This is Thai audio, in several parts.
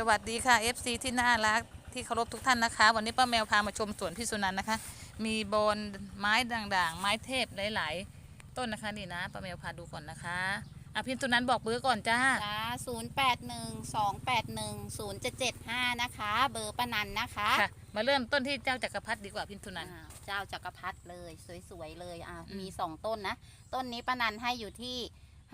สวัสดีค่ะ FC ที่น่ารักที่เคารพทุกท่านนะคะ วันนี้ป้าแมวพามาชมสวนพี่สุนันท์นะคะ มีบอนไม้ด่างๆ ไม้เทพหลายๆ ต้นนะคะนี่นะป้าแมวพาดูก่อนนะคะอะพี่สุนันท์บอกเบอร์ก่อนจ้าจ้าศูนย์แปดหนึ่งสองแปดหนึ่งศูนย์เจ็ดเจ็ดห้านะคะ เบอร์ปานันนะคะค่ะ มาเริ่มต้นที่เจ้าจักรพรรดิดีกว่าพี่สุนันท์อ่าเจ้าจักรพรรดิเลย สวยๆเลยอะอืม มีสองต้นนะ ต้นนี้ปานันให้อยู่ที่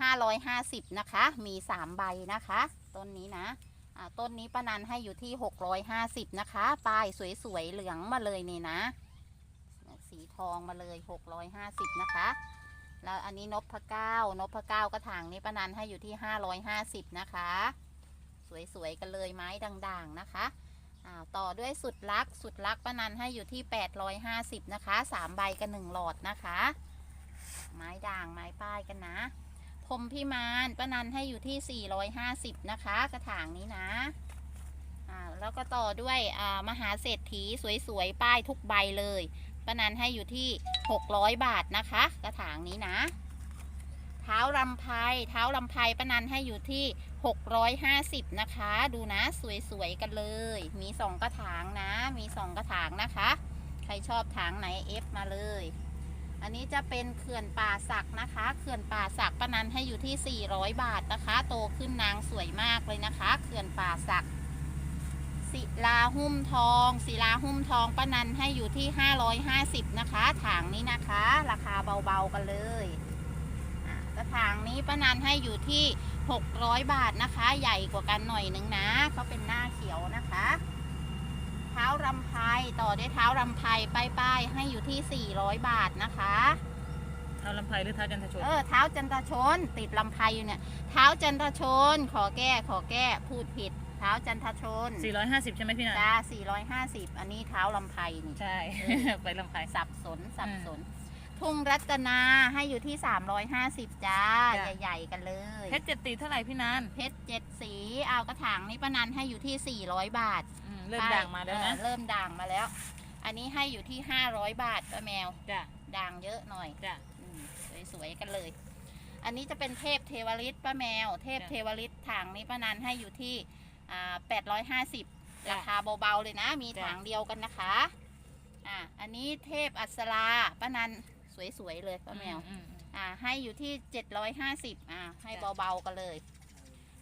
ห้าร้อยห้าสิบนะคะ มีสามใบนะคะ ต้นนี้นะอ่า ต้นนี้ป้านันให้อยู่ที่หกร้อยห้าสิบนะคะ ปลายสวยๆ เหลืองมาเลยนี่นะ สีทองมาเลยหกร้อยห้าสิบนะคะ แล้วอันนี้นพะเก้านพะเก้ากระถางนี้ป้านันให้อยู่ที่ห้าร้อยห้าสิบนะคะ สวยๆ กันเลยไม้ด่างๆ นะคะอ่าต่อด้วยสุดลักสุดลักษณ์ปานันให้อยู่ที่ 850 นะคะ 3 ใบกับ1หลอดนะคะ ไม้ด่างไม้ป้ายกันนะพรห มพิมานป้านันให้อยู่ที่ 450 นะคะ กระถางนี้นะอ่าแล้วก็ต่อด้วยอ่ามหาเศรษฐีสวยๆ ป้ายทุกใบเลยป้านันให้อยู่ที่ 600 บาทนะคะ กระถางนี้นะเท้าลำไพเท้าลำไพป้านันให้อยู่ที่ 650 นะคะ ดูนะสวยๆกันเลย มีสองกระถางนะ มีสองกระถางนะคะ ใครชอบถางไหนเอฟมาเลย อันนี้จะเป็นเขื่อนป่าสักนะคะ เขื่อนป่าสักปนันให้อยู่ที่ 400 บาทนะคะ โตขึ้นนางสวยมากเลยนะคะ เขื่อนป่าสัก ศิลาหุ้มทอง ศิลาหุ้มทองปนันให้อยู่ที่ 550 นะคะถางนี้นะคะ ราคาเบาๆกันเลยกระถางนี้ป้านันให้อยู่ที่ 600 บาทนะคะ ใหญ่กว่ากันหน่อยนึงนะเขาเป็นหน้าเขียวนะคะ ท้ารำไพต่อด้วยเท้ารำไพป้ายๆให้อยู่ที่ 400 บาทนะคะ เท้าลำไพหรือเท้าจันทชนเออเท้าจันทชน ติดลำไพอยู่เนี่ย เท้าจันทชน ขอแก้ขอแก้พูดผิด เท้าจันทชน450 ใช่ไหมพี่นันท์จ้า450 อันนี้เท้าลำไพนี่ใช่ ไปลำไพ สับสนสับสน ทุ่งรัตนาให้อยู่ที่ 350 จ้า จ้ะ ใหญ่ ๆ กันเลย เพชรเจ็ดตีเท่าไหร่พี่นันท์เพชรเจ็ดสีเอากระถางนี้ป้านันให้อยู่ที่ 400 บาทอืมเริ่มด่างมาแล้วนะเออเริ่มด่างมาแล้ว อันนี้ให้อยู่ที่ 500 บาทป้าแมวจ้ะด่างเยอะหน่อย จ้ะ อืมสวยๆกันเลย อันนี้จะเป็นเทพเทวฤทธิ์ป้าแมว เทพจ้ะเทวฤทธิ์ถางนี้ป้านันให้อยู่ที่อ่า850จ้ะราคาเบาๆเลยนะ มีจ้ะถางเดียวกันนะคะ อ่า อันนี้เทพอัศราป้านัน สวยๆเลยป้าแมว อือือืมอ่า ให้อยู่ที่750อ่า ให้จ้ะเบาๆกันเลย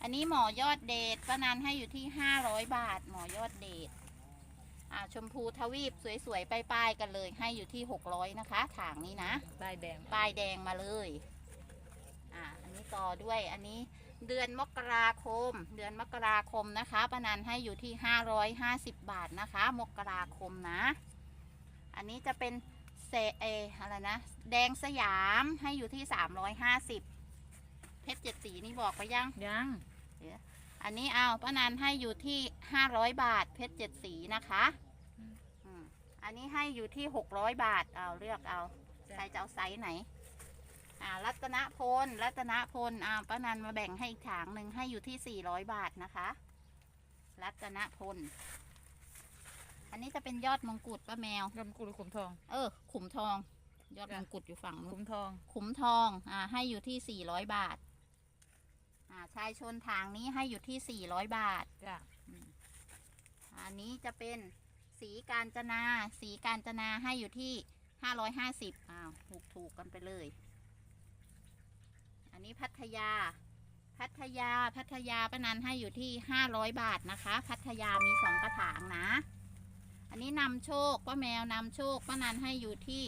อันนี้หมอยอดเดชป้านันให้อยู่ที่500บาท หมอยอดเดชอ่า ชมพูทวีปสวยๆป้ายๆกันเลย ให้อยู่ที่600นะคะถางนี้นะ ป้ายแดงป้ายแดงมาเลย อ่า อันนี้ต่อด้วย อันนี้เดือนมกราคม เดือนมกราคมนะคะปานันให้อยู่ที่ 550 บาทนะคะ มกราคมนะ อันนี้จะเป็น เซเออะไรนะ แดงสยามให้อยู่ที่ 350 เพชรเจ็ดสีนี่บอกไปยัง ยังอันนี้เอาป้านันให้อยู่ที่ 500 บาท เพชรเจ็ดสีนะคะอืมอันนี้ให้อยู่ที่ 600 บาท เอาเลือกเอา ใครจะเอาไซส์ไหน อ่า รัตนพล รัตนพลอ่าป้านันมาแบ่งให้อีกถางหนึ่งให้อยู่ที่ 400 บาทนะคะ รัตนพล อันนี้จะเป็นยอดมงกุฎป้าแมว ยอมกุลขุมทอง เออ ขุมทอง ยอดมงกุฎอยู่ฝั่งนู้ขุนมทอง ขุมทองอ่าให้อยู่ที่400บาท อ่าชายชนทางนี้ให้อยู่ที่400บาทจ้ะอันนี้จะเป็นสีการจนา สีการจนาให้อยู่ที่ห้าร้อยห้าสิบอ้าวถูกถูกกันไปเลย อันนี้พัทยา พัทยา พัทยาปะนันให้อยู่ที่ห้าร้อยบาทนะคะ พัทยามีสองกระถางนะ อันนี้นำโชคป้าแมวนำโชคป้านันให้อยู่ที่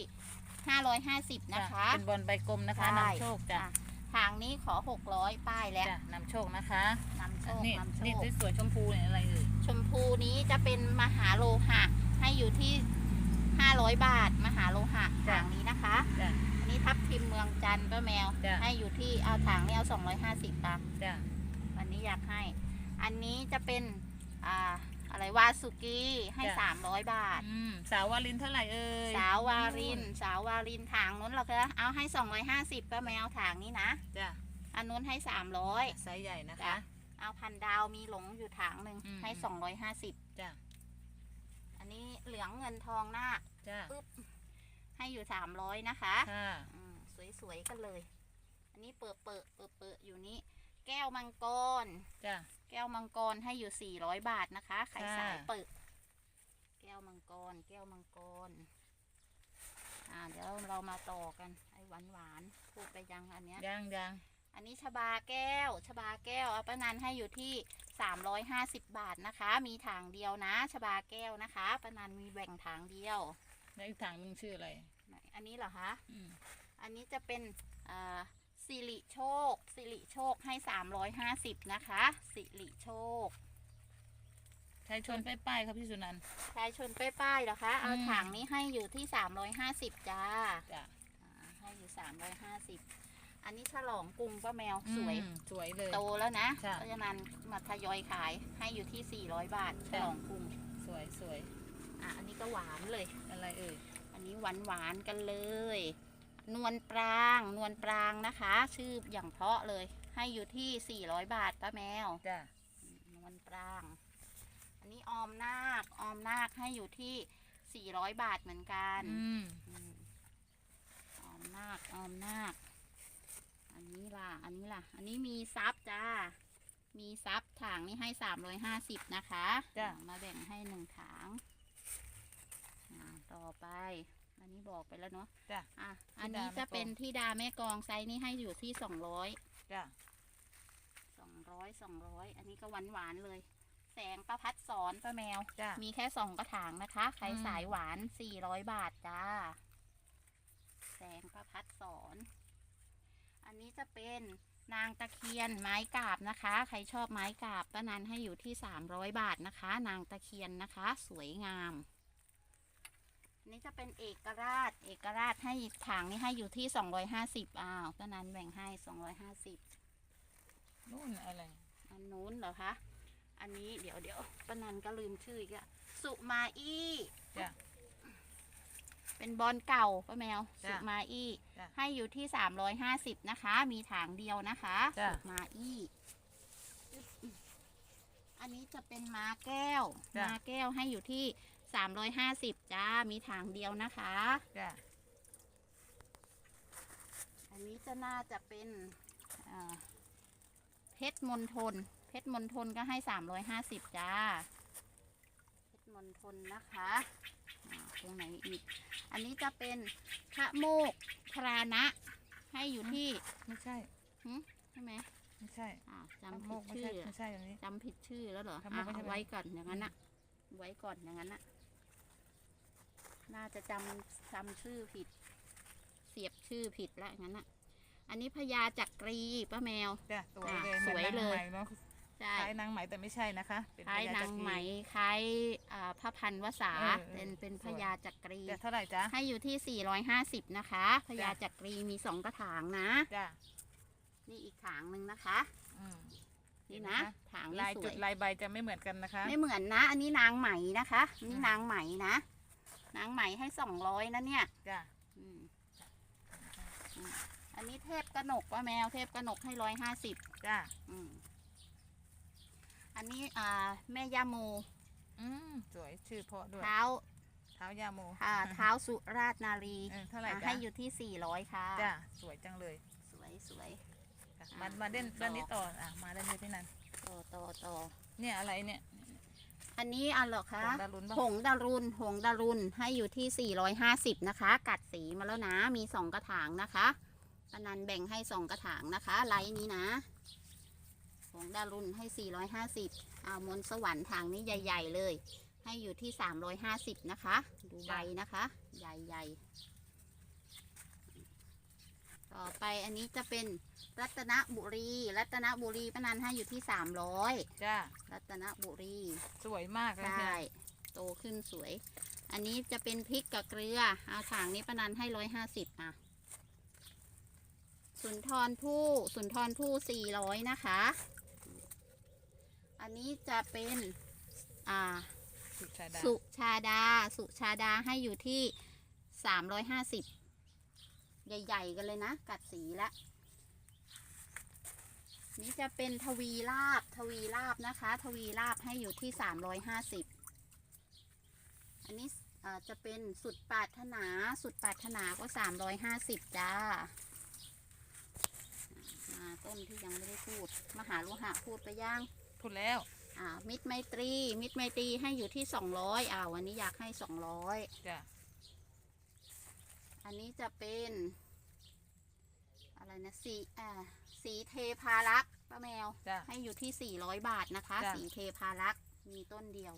ห้าร้อยห้าสิบนะคะ เป็นบอลใบกลมนะคะใช่ นำโชคจ้ะอะทางนี้ขอหกร้อยป้ายแล้วจ้ะนำโชคนะคะนำโชคนี่นำโชนี่คสวยๆชมพูเนี่ยอะไรเอ่ยชมพูนี้จะเป็นมหาโลหะ ให้อยู่ที่ 500 บาท มหาโลหะถางนี้นะคะ จ้ะ อันนี้ทับทิมเมืองจันทร์ป้าแมว จ้ะ ให้อยู่ที่เอาถางนี้เอา 250ปะจ้ะวันนี้อยากให้ อันนี้จะเป็นอ่า อะไรวาสุกีให้300บาท อืมสาววาลินเท่าไหร่เอ่ยสาววาริน สาววารินถางนู้นเราก็เอาให้250ป้าแมวถางนี้นะ จ้ะอันนู้นให้300ไซส์ใหญ่นะจ้ะคะเอาพันดาวมีหลงอยู่ถางหนึ่งอืม ให้250จ้ะอันนี้เหลืองเงินทองหน้าจ้ะปึ๊บให้อยู่สามร้อยนะคะค่ะอืมสวยๆกันเลย อันนี้เปิดเปิดเปิดเปิดอยู่นี้ แก้วมังกร จ้ะ แก้วมังกรให้อยู่400บาทนะคะ ไข่สายค่ะเปิด แก้วมังกร แก้วมังกร อ่า เดี๋ยวเรามาต่อกันไอ้หวานหวานๆพูดไปยังอันเนี้ย ยังยังอันนี้ชบาแก้วชบาแก้วเอาป้านันให้อยู่ที่ 350 บาทนะคะ มีถางเดียวนะชบาแก้วนะคะป้านันมีแบ่งถางเดียวแล้วอีกถังหนึงชื่ออะไรไหนอันนี้เหรอคะ อืมอันนี้จะเป็นอ่า สิริโชค สิริโชคให้350นะคะ สิริโชคใช้ชนป้ายป้ายๆครับพี่สุนันท์ ชายชนป้ายๆเหรอคะ เอาอืม ถังนี้ให้อยู่ที่350จ้า จ้ะอ่าให้อยู่350อันนี้ฉลองกรุงป้าแมวสวย อืมสวยเลย โตแล้วนะค่ะเพราะฉะนั้นมาทยอยขายให้อยู่ที่ 400 บาทฉค่ะลองกรุงสวยสวยอะอันนี้ก็หวานเลย อะไรเอ่ย อันนี้หวานหวานๆกันเลย นวลปราง นวลปรางนะคะ ชื่ออย่างเพราะเลย ให้อยู่ที่ 400 บาทป้าแมว จ้ะนวลปราง อันนี้ออมนาค ออมนาคให้อยู่ที่ 400 บาทเหมือนกัน อืมอืมออมนาค ออมนาค อันนี้ล่ะ อันนี้ล่ะ อันนี้มีซับจ้า มีซับถังนี่ให้ 350 นะคะจ้ะ มาแบ่งให้หนึ่งถังอ่าต่อไป อันนี้บอกไปแล้วเนาะจ้ะ อะธิดาอันนี้จะแม่กลองเป็นที่ดาแม่กลองไซส์นี้ให้อยู่ที่200จ้ะ200 200อันนี้ก็หวานหวานๆเลย แสงประพัดสอนป้าแมว จ้ะ มีแค่สองกระถางนะคะใครอืม สายหวาน400บาทจ้า แสงประพัดสอน อันนี้จะเป็นนางตะเคียนไม้กาบนะคะ ใครชอบไม้กาบป้านันให้อยู่ที่300บาทนะคะ นางตะเคียนนะคะ สวยงาม อันนี้จะเป็นเอกราช เอกราชให้ถางนี้ให้อยู่ที่250อ้าวป้านันแบ่งให้250นู่นอะไร อันนู้นเหรอคะ อันนี้เดี๋ยวเดี๋ยวปานันก็ลืมชื่ออีกอะสุมาอี้จ้ะ เป็นบอลเก่าป้าแมว จ้ะสุมาอี้จ้ะให้อยู่ที่350นะคะ มีถางเดียวนะคะจ้ะ สุมาอี้อันนี้จะเป็นม้าแก้ว จ้ะ ม้าแก้วให้อยู่ที่ 350จ้า มีถางเดียวนะคะ จ้ะอันนี้จะน่าจะเป็นอ่าเพชรมณฑลเพชรมณฑลก็ให้สามร้อยห้าสิบจ้า เพชรมณฑลนะคะอ่าตรงไหนอีก อันนี้จะเป็นพระโมกพรานะให้อยู่ที่ไม่ใช่หึใช่ไหมไม่ใช่อ่าพระจำโมผิดกไม่ชื่ใช่อ ไม่ใช่ตรงนี้ จำผิดชื่อแล้วเหรอพระโมอะกไม่ใช่เอาไว้ก่อนอย่างนั้นนะไว้ก่อนอย่างนั้นนะ น่าจะจำจำชื่อผิด เสียบชื่อผิดแล้วอย่างนั้นนะอันนี้พญาจักรีป้าแมว จ้ะสวยอะเลยสวยหมือนนางเลยไหมเนาะใช่คล้ายนางไหมแต่ไม่ใช่นะคะ เป็นคล้ายพญนางจักรี ไหมคล้ายอ่าพระพันวษาเออเออ เป็นเป็นสพวยญาจักรี จะเท่าไหร่จ๊ะ ให้อยู่ที่ 450 นะคะพญาจักรีมีสองกระถางนะ จ้ะนี่อีกถางหนึ่งนะคะ อืม นี่นะเห็นไหมคะ ถางลานี่ยสจุวดยลายใบจะไม่เหมือนกันนะคะ ไม่เหมือนนะ อันนี้นางไหมนะคะอันนี่อืมนางไหมนะ นางไหมให้สองร้อยนะเนี่ยจ้ะอืมอืมอันนี้เทพกระหนกป้าแมวเทพกระหนกให้ร้อยห้าสิบจ้ะอันนี้อ่าแม่ย่าโมอืมสวยชื่อเพราะด้วย เท้าเท้ายาโมอ่าเท้าสุราชนารีเออเท่าไหร่อ่าจ๊ะให้อยู่ที่สี่ร้อยค่ะ จ้ะสวยจังเลยสวยสวย จ้ะอะมามาเล่นต่อ ด้านนี้ต่ออะมาด้านนี้พี่นันต่อต่อต่อเนี่ยอะไรเนี่ย อันนี้อันเหรอคะของดารุนปะ หงดารุนหงดารุนให้อยู่ที่ 450 นะคะ กัดสีมาแล้วนะ มีสองกระถางนะคะปนันแบ่งให้สองกระถางนะคะ ไลน์นี้นะ หงดารุนให้ 450อาวมนต์สวรรค์ถางนี้ใหญ่ ๆ เลย ให้อยู่ที่ 350 นะคะ ดูใบนะคะ ใหญ่ ๆ ต่อไปอันนี้จะเป็น รัตนบุรี รัตนบุรีปนันให้อยู่ที่300จ้ะรัตนบุรีสวยมากเลยใช่ค่ะโตขึ้นสวย อันนี้จะเป็นพริกกับเกลือ เอาถางนี้ประนันให้ร้อยห้าสิบอะ สุนทรผู้สุนทรผู้สี่ร้อยนะคะ อันนี้จะเป็นอ่าสุชาดาสุชาดา สุชาดาให้อยู่ที่สามร้อยห้าสิบใหญ่ ๆ กันเลยนะ กัดสีละ นี่จะเป็นทวีลาบทวีลาบนะคะ ทวีลาบให้อยู่ที่สามร้อยห้าสิบอันนี้เอ่อจะเป็นสุดปรารถนาสุดปรารถนาก็สามร้อยห้าสิบจ้าอ่ามาต้นที่ยังไม่ได้พูด มหาโลหะพูดไปย่างพูดแล้ว อ่า มิตรไมตรี มิตรไมตรีให้อยู่ที่สองร้อยอ่าวันนี้อยากให้สองร้อยจ้ะอันนี้จะเป็น อะไรนะสีอ่า สีเทพารักษ์ป้าแมว จ้ะ ให้อยู่ที่ 400 บาทนะคะ จ้ะ สีเทพารักษ์มีต้นเดียว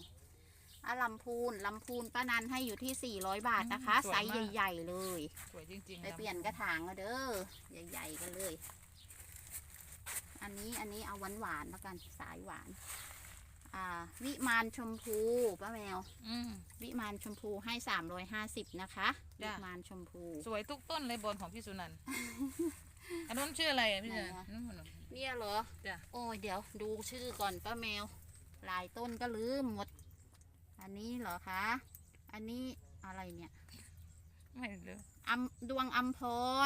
อะลำพูนลำพูนป้านันให้อยู่ที่ 400 บาทนะคะไซส์ใหญ่ ๆ เลย สวยจริงๆไปนะเปลี่ยนกระถางก็เด้อ ใหญ่ ๆ กันเลย อันนี้อันนี้เอาหวานๆแล้วกันสายหวาน อ่า วิมานชมพูป้าแมว อืม วิมานชมพูให้ 350 นะคะวิจ้ะมานชมพู สวยทุกต้นเลยบอลของพี่สุนันท์ อันนู้นชื่ออะไรอะพี่สุนันไหนท์อะ นู้นน่ะเนี่ยเหรอจ้ะ โอ้ยเดี๋ยวดูชื่อก่อนป้าแมว หลายต้นก็ลืมหมด อันนี้เหรอคะ อันนี้อะไรเนี่ยไม่รู้อัมดวงอัมพ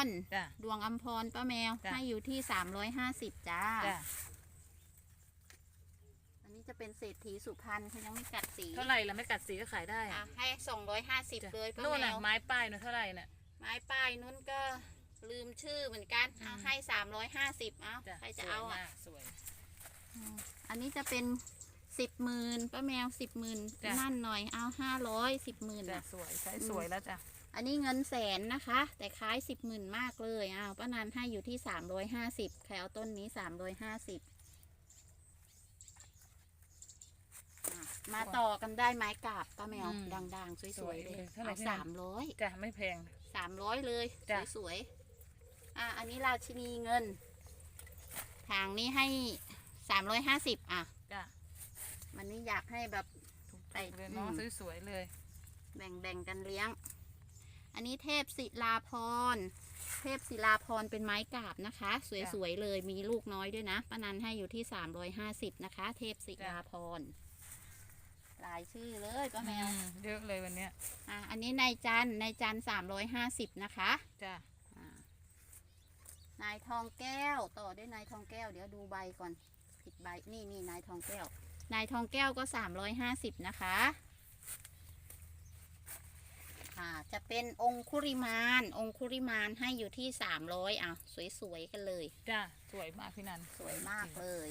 ร จ้ะ ดวงอัมพรป้าแมว จ้ะ ให้อยู่ที่350จ้า จ้ะอันนี้จะเป็นเศรษฐีสุพรรณเขายังไม่กัดสีเท่าไหร่ละไม่กัดสีก็ขายได้อะอะให้250เลยป้านู่นแมน่ะวไม้ป้ายนู่นเท่าไหร่น่ะไม้ป้ายนู้นก็ ลืมชื่อเหมือนกันเอาอืมให้350เอาจ้ะใครจะสวยเอาอะมากสวยอืมอันนี้จะเป็นสิบหมื่นป้าแมวสิบหมื่นจ้ะนั่นหน่อยเอาห้าร้อยสิบหมื่นจ้ะสวยใช้สวยแล้วจ้ะอันนี้เงินแสนนะคะ แต่ขายสิบหมื่นมากเลยอ้าวป้านันให้อยู่ที่สามร้อยห้าสิบใครเอาต้นนี้สามร้อยห้าสิบมาต่อกันได้ไม้กาบป้าแมวดังๆ สวยๆเลยเอาสามร้อยจ้ะไม่แพงสามร้อยเลยจ้ะสวยๆ อะอันนี้ราชินีเงินทางนี้ให้สามร้อยห้าสิบอะจ้ะมันนี้อยากให้แบบ ถูกไปๆเลยเนาะอืม สวยๆเลย แบ่งแบ่งกันเลี้ยง อันนี้เทพศิลาพร เทพศิลาพรเป็นไม้กาบนะคะ สวยๆเลย มีลูกน้อยด้วยนะป้านันให้อยู่ที่350นะคะ เทพศิลาพรหลายชื่อเลยป้าแมว อืเยอะเลยวันเนี้ยอะอันนี้นายจันนายจัน350นะคะ จ้ะอ่า นายทองแก้วต่อด้วยนายทองแก้ว เดี๋ยวดูใบก่อนผิดใบนี่นี่นายทองแก้ว นายทองแก้วก็350นะคะอ่าจะเป็นองคุริมาน องคุริมานให้อยู่ที่300อะสวยๆกันเลย จ้ะสวยมากพี่นันสวยมากเลย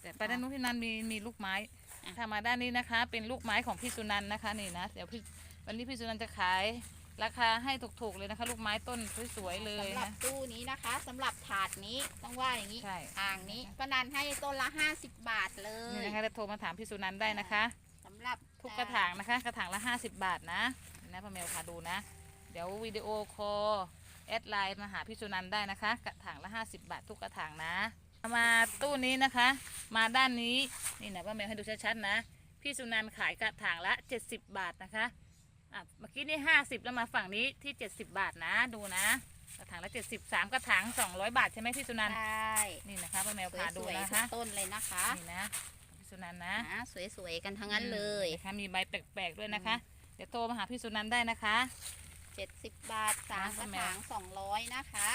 แต่ไปด้านนู้นพี่นันมีมีลูกไม้อะ ถ้ามาด้านนี้นะคะ เป็นลูกไม้ของพี่สุนันท์นะคะนี่นะเดี๋ยวพี่วันนี้พี่สุนันท์จะขาย ราคาให้ถูกๆเลยนะคะ ลูกไม้ต้นสวยๆเลยสำหรับนะ ตู้นี้นะคะสำหรับถาดนี้ต้องว่าอย่างนี้ใช่ อ่างนี้ป้านันให้ต้นละ 50 บาทเลนี่ยนะคะจะโทรมาถามพี่สุนันท์ได้นะคะ สำหรับทุกกระถางนะคะ กระถางละ 50 บาทนะนี่นะพ่อแมวพาดูนะ เดี๋ยววิดีโอคอลแอดไลน์มาหาพี่สุนันท์ได้นะคะ กระถางละ 50 บาททุกกระถางนะ มาตู้นี้นะคะ มาด้านนี้นี่นะพ่อแมวให้ดูชัดๆนะ พี่สุนันท์ขายกระถางละ 70 บาทนะคะ อะเมื่อกี้นี่50แล้วมาฝั่งนี้ที่70บาทนะดูนะกระถางละ70 3กระถาง200บาทใช่ไหมพี่สุนันท์ใช่นี่นะคะพ่อแมวสพาดูวยนะๆทุคะกต้นเลยนะคะนี่นะพี่สุนันท์นะอ่าสวยๆกันทั้งนั้นเลยนะคะมีใบแปลกๆด้วยนะคะ เดี๋ยวโทรมาหาพี่สุนันท์ได้นะคะ 70บาทสามกระแมถาวง200นะคะ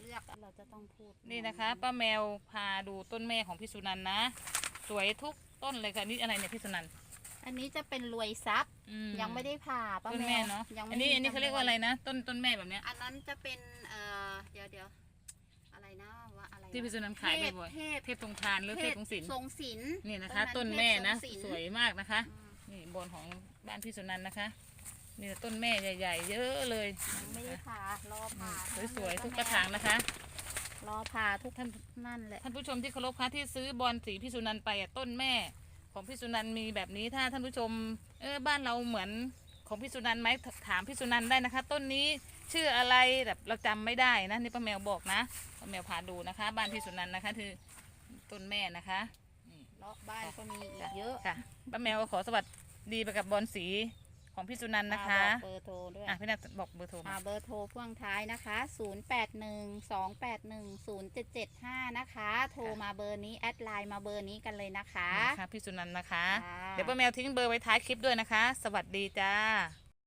เลือกเราจะต้องพูดนี่นะคะป้าแมวพาดูต้นแม่ของพี่สุนันท์นะ สวยทุกต้นเลยค่ะนี่อะไรเนี่ยพี่สุนันท์ อันนี้จะเป็นรวยซับอืมยังไม่ได้ผ่าป้าต้นแมแม่วเนาะยังไม่อันนี้มีอันนี้เขาเรียกว่าอะไรนะ ต้นต้นแม่แบบเนี้ย อันนั้นจะเป็นเอ่อเดี๋ยวเดี๋ยวอะไรนะว่าอะไรนะที่พี่สุนันท์ขายบ่อยเทพๆเทพตรงทานหรือเทพตรงศิลป์ทรงศิลป์นี่นะคะ ต้ต้นนนั้นแม่นะเทพทรงศิลป์สวยมากนะคะอืมนี่บนของบ้านพี่สุนันท์นะคะมีแต่ต้นแม่ใหญ่ๆ เยอะเลยยังไม่ได้ผ่ารออืผ่ามสวยๆทุกกระถางนะคะรอผ่าทุกท่านนั่นแหละท่านผู้ชมที่เคารพคะที่ซื้อบอลสีพี่สุนันท์ไปอะต้นแม่ ของพี่สุนันท์มีแบบนี้ถ้าท่านผู้ชมเออบ้านเราเหมือนของพี่สุนันท์ไหมถามพี่สุนันท์ได้นะคะ ต้นนี้ชื่ออะไรแบบเราจำไม่ได้นะนี่ป้าแมวบอกนะป้าแมวพาดูนะคะ บ้านพี่สุนันท์นะคะคือต้นแม่นะคะนี่รอบบ้านก็มีอีกเยอะค่ะป้าแมวขอสวัสดีไปกับบอลสี ของพี่สุนันท์นะคะอ่าบอกเบอร์โทรด้วยอะพี่นัทบอกเบอร์โทรอ่ามาเบอร์โทรพ่วงท้ายนะคะ 0812810775 นะคะ โทรมาเบอร์นี้แอดไลน์มาเบอร์นี้กันเลยนะคะค่ะพี่สุนันท์นะคะค่ะเดี๋ยวป้าแมวทิ้งเบอร์ไว้ท้ายคลิปด้วยนะคะ สวัสดีจ้า